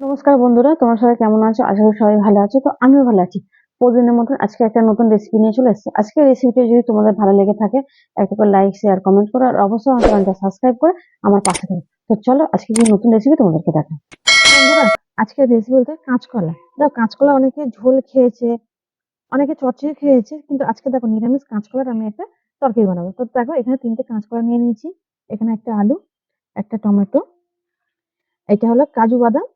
নমস্কার বন্ধুরা, তোমরা সবাই কেমন আছো? আশা করি সবাই ভালো আছো। তো আমিও ভালো আছি। প্রতিদিনের মতন আজকে একটা নতুন রেসিপি নিয়ে চলে এসেছি। আজকে রেসিপিটা যদি তোমাদের ভালো লেগে থাকে একটা করে লাইক শেয়ার কমেন্ট করো, আর অবশ্যই আমার চ্যানেলটা সাবস্ক্রাইব করে আমার পাশে থাকো। তো চলো, আজকে কি নতুন রেসিপি তোমাদেরকে দেখাই। বন্ধুরা আজকে রেসিপি বলতে কাঁচকলা। দেখো, কাঁচকলা অনেকে ঝোল খেয়েছে, অনেকে চচ্চড়ি খেয়েছে, কিন্তু আজকে দেখো নিরামিষ কাঁচকলার আমি একটা তরকারি বানাবো। তো দেখো, এখানে তিনটে কাঁচকলা নিয়ে নিয়েছি। এখানে একটা আলু, একটা টমেটো, এটা হলো কাজু বাদাম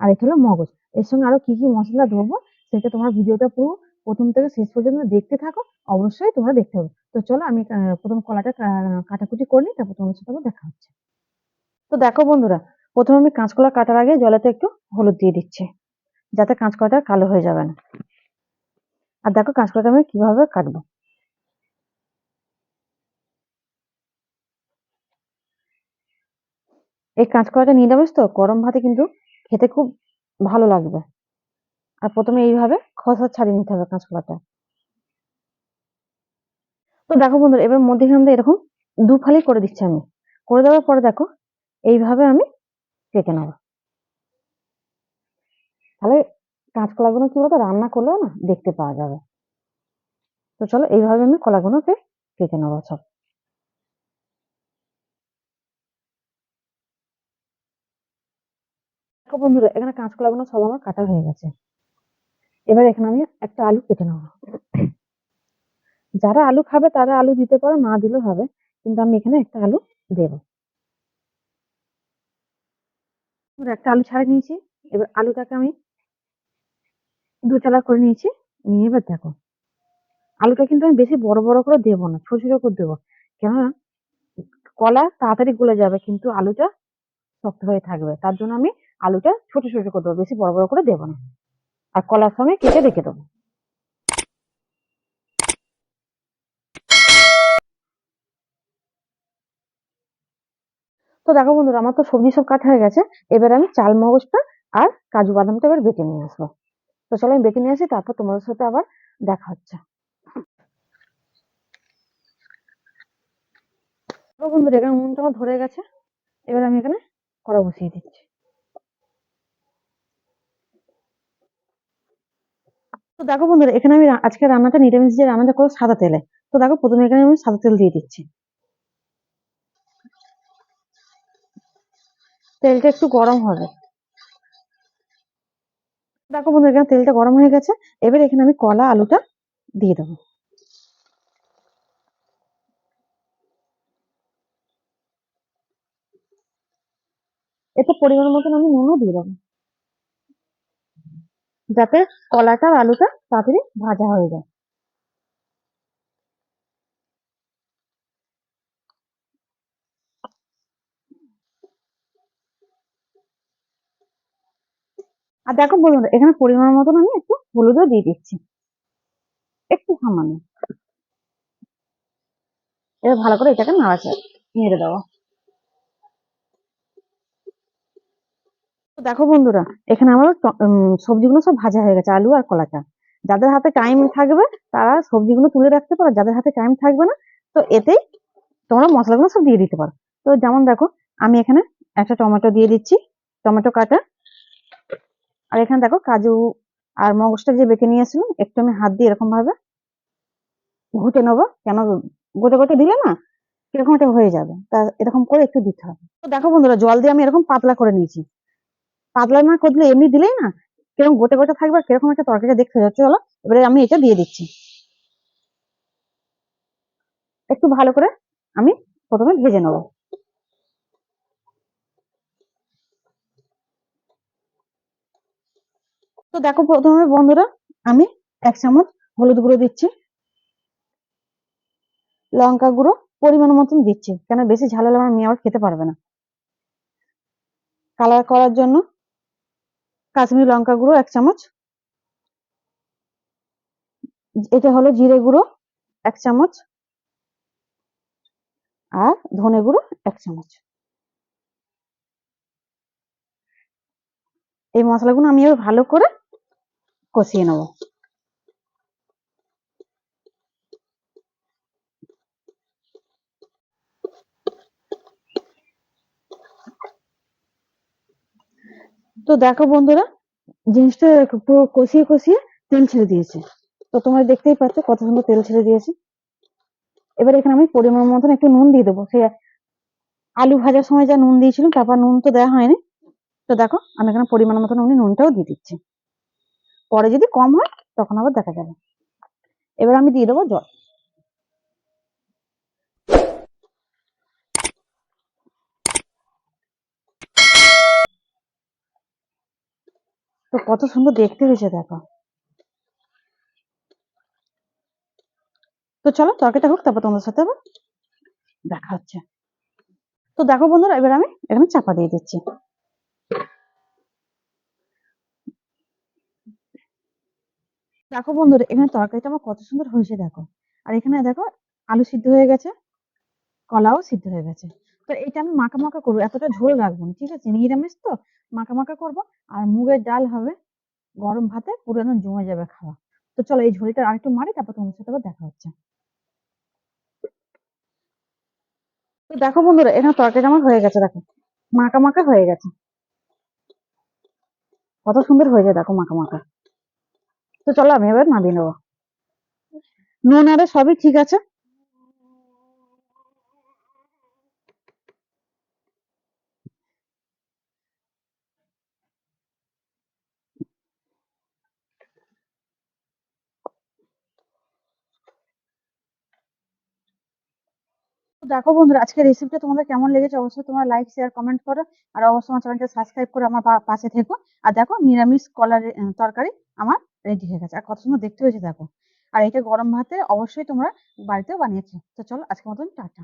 আর এটা হলো মগজ। এর সঙ্গে আরও কি কি মশলা দেবো, সেটা তোমার ভিডিওটা পুরো প্রথম থেকে শেষ পর্যন্ত দেখতে থাকো, অবশ্যই তোমরা দেখতে হবে। তো চলো আমি প্রথম কলাটা কাটাকুটি করে নিই, তারপর তোমার সাথে দেখা হচ্ছে। তো দেখো বন্ধুরা, প্রথমে আমি কাঁচকলা কাটার আগে জলেতে একটু হলুদ দিয়ে দিচ্ছি, যাতে কাঁচকলাটা কালো হয়ে যাবে না। আর দেখো কাঁচকলাটা আমি কীভাবে কাটবো। এই কাঁচকলাটা নিরামিষ তো, গরম ভাতে কিন্তু খেতে খুব ভালো লাগবে। আর প্রথমে এইভাবে খসা ছাড়িয়ে নিতে হবে কাঁচকলাটা। তো দেখো বন্ধুরা, এবার মধ্যেখান এরকম দু ফালি করে দিচ্ছি আমি। করে দেওয়ার পরে দেখো, এইভাবে আমি কেটে নেব। তাহলে কাঁচকলাগুলো কি বলতো, রান্না করলেও না দেখতে পাওয়া যাবে। তো চলো, এইভাবে আমি কলাগুলোকে কেটে নেব সব। এখানে কাঁচকলাগুলো সব আমার কাটা হয়ে গেছে। এবার এখানে আমি একটা আলু কেটে নেব। যারা আলু খাবে, তারা আলু দিতে পারে, না দিলেও হবে, কিন্তু আমি এখানে একটা আলু দেবো। একটা আলু ছাড়িয়ে নিয়েছি, এবার আলুটাকে আমি দু চালা করে নিয়েছি। নিয়ে এবার দেখো, আলুটা কিন্তু আমি বেশি বড় বড় করে দেবো না, ছোট ছোট করে দেবো। কেননা, কলা তাড়াতাড়ি গলে যাবে, কিন্তু আলুটা শক্ত হয়ে থাকবে। তার জন্য আমি আলুটা ছোট ছোট করে দেবো, বেশি বড় বড় করে দেবো না। আর কলার সঙ্গে কেটে রেখে দেবো। তো দেখো বন্ধুরা, আমার তো সবজি সব কাটা হয়ে গেছে। এবার আমি চাল, মগজটা আর কাজু বাদামটা এবার বেটে নিয়ে আসব। তো চলো আমি বেটে নিয়ে আসি, তারপর তোমাদের সাথে আবার দেখা হচ্ছে। বন্ধুরা, এখানে উনুনটা আমার ধরে গেছে। এবার আমি এখানে কড়া বসিয়ে দিচ্ছি। তো দেখো বন্ধুরা, এখানে আমি আজকে রান্নাটা নিরামিষ যে রান্নাটা করব সাদা তেলে। তো দেখো প্রথমে এখানে আমি সাদা তেল দিয়ে দিচ্ছি। তেলটা একটু গরম হবে। দেখো বন্ধু এখানে তেলটা গরম হয়ে গেছে। এবার এখানে আমি কলা আলুটা দিয়ে দেবো। এতে পরিমাণ মতন আমি নুনও দিয়ে দেবো। যাতে কলাটা আলুটা তাড়াতাড়ি ভাজা হয়ে যায়। আর দেখো বলুন এখানে পরিমাণ মতন আমি একটু হলুদও দিয়ে দিচ্ছি। একটু সামান্য। এবার ভালো করে এটাকে নাড়াচাড়া, নেড়ে দেবো তো দেখো বন্ধুরা, এখানে আমার সবজিগুলো সব ভাজা হয়ে গেছে, আলু আর কলাটা। যাদের হাতে টাইম থাকবে, তারা সবজিগুলো তুলে রাখতে পারো, যাদের হাতে টাইম থাকবে না, তো এতেই তোমরা মশলাগুলো সব দিয়ে দিতে পারো। তো যেমন দেখো, আমি এখানে একটা টমেটো দিয়ে দিচ্ছি, টমেটো কাটা। আর এখানে দেখো কাজু আর মগজটা যে বেঁকে নিয়ে আসলাম একটু আমি হাত দিয়ে এরকম ভাবে ঘুটে নেব। কেন গোটে গোটে দিলে না কীরকম একটা হয়ে যাবে, তা এরকম করে একটু দিতে হবে। তো দেখো বন্ধুরা, জল দিয়ে আমি এরকম পাতলা করে নিয়েছি। পাতলা না করলে এমনি দিলেই না, কীরকম গোটে গোটা থাকবে আর কীরকম একটা তরকারিটা দেখতে যাচ্ছে চলো এবারে আমি এটা দিয়ে দিচ্ছি। একটু ভালো করে আমি প্রথমে ভেজে নেব। তো দেখো প্রথমে বন্ধুরা, আমি এক চামচ হলুদ গুঁড়ো দিচ্ছি। লঙ্কা গুঁড়ো পরিমাণ মতন দিচ্ছি, কেন বেশি ঝাল হলে আমার মেয়ে আবার খেতে পারবে না। কালার করার জন্য কাশ্মীরি লঙ্কা গুঁড়ো এক চামচ। এটা হলো জিরে গুঁড়ো এক চামচ। আর ধনে গুঁড়ো এক চামচ। এই মশলাগুলো আমি ভালো করে কষিয়ে নেব। তো দেখো বন্ধুরা, জিনিসটা পুরো কষিয়ে কষিয়ে তেল ছেড়ে দিয়েছে। তো তোমরা দেখতেই পাচ্ছ কত সুন্দর তেল ছেড়ে দিয়েছে। এবার এখানে আমি পরিমাণ মতন একটু নুন দিয়ে দেবো। সে আলু ভাজার সময় যা নুন দিয়েছিলাম, তারপর নুন তো দেওয়া হয়নি। তো দেখো, আমি এখানে পরিমাণ মতন আমি নুনটাও দিয়ে দিচ্ছি। পরে যদি কম হয়, তখন আবার দেখা যাবে। এবার আমি দিয়ে দেবো জল। তো কত সুন্দর দেখতে হয়েছে, দেখো। তো চলো তরকারিটা হোক, তারপর তোমাদের সাথে দেখা হচ্ছে। তো দেখো বন্ধুরা, এবার আমি এখানে চাপা দিয়ে দিচ্ছি। দেখো বন্ধুরা, এখানে তরকারিটা আমার কত সুন্দর হয়েছে, দেখো। আর এখানে দেখো, আলু সিদ্ধ হয়ে গেছে, কলাও সিদ্ধ হয়ে গেছে। তো এটা আমি মাখা মাখা করব, এতটা ঝোল রাখব না, ঠিক আছে? নিরামিষ তো, মাখা মাখা করব, আর মুগের ডাল হবে, গরম ভাতে পুরো জমে যাবে খাওয়া। তো চলো এই ঝোলটা আরেকটু মারি, তারপর তোমার সাথে দেখা হচ্ছে। তো দেখো বন্ধুরা, এখানে তরকারি আমার হয়ে গেছে, দেখো। মাখা মাখা হয়ে গেছে। কত সুন্দর হয়ে যায় দেখো মাখা মাখা। তো চলো আমি এবার নামিয়ে নেব। নুন আরে সবই ঠিক আছে তো দেখো বন্ধুরা আজকে রেসিপিটা তোমাদের কেমন লেগেছে অবশ্যই তোমার লাইক শেয়ার কমেন্ট করো আর অবশ্যই আমার চ্যানেলটা সাবস্ক্রাইব করে আমার পাশে থেকো। আর দেখো, নিরামিষ কলার তরকারি আমার রেডি হয়ে গেছে। আর কত সুন্দর দেখতে হয়েছে, দেখো। আর এটা গরম ভাতে অবশ্যই তোমরা বাড়িতেও বানিয়েছো। তো চলো, আজকের মতন টাটা।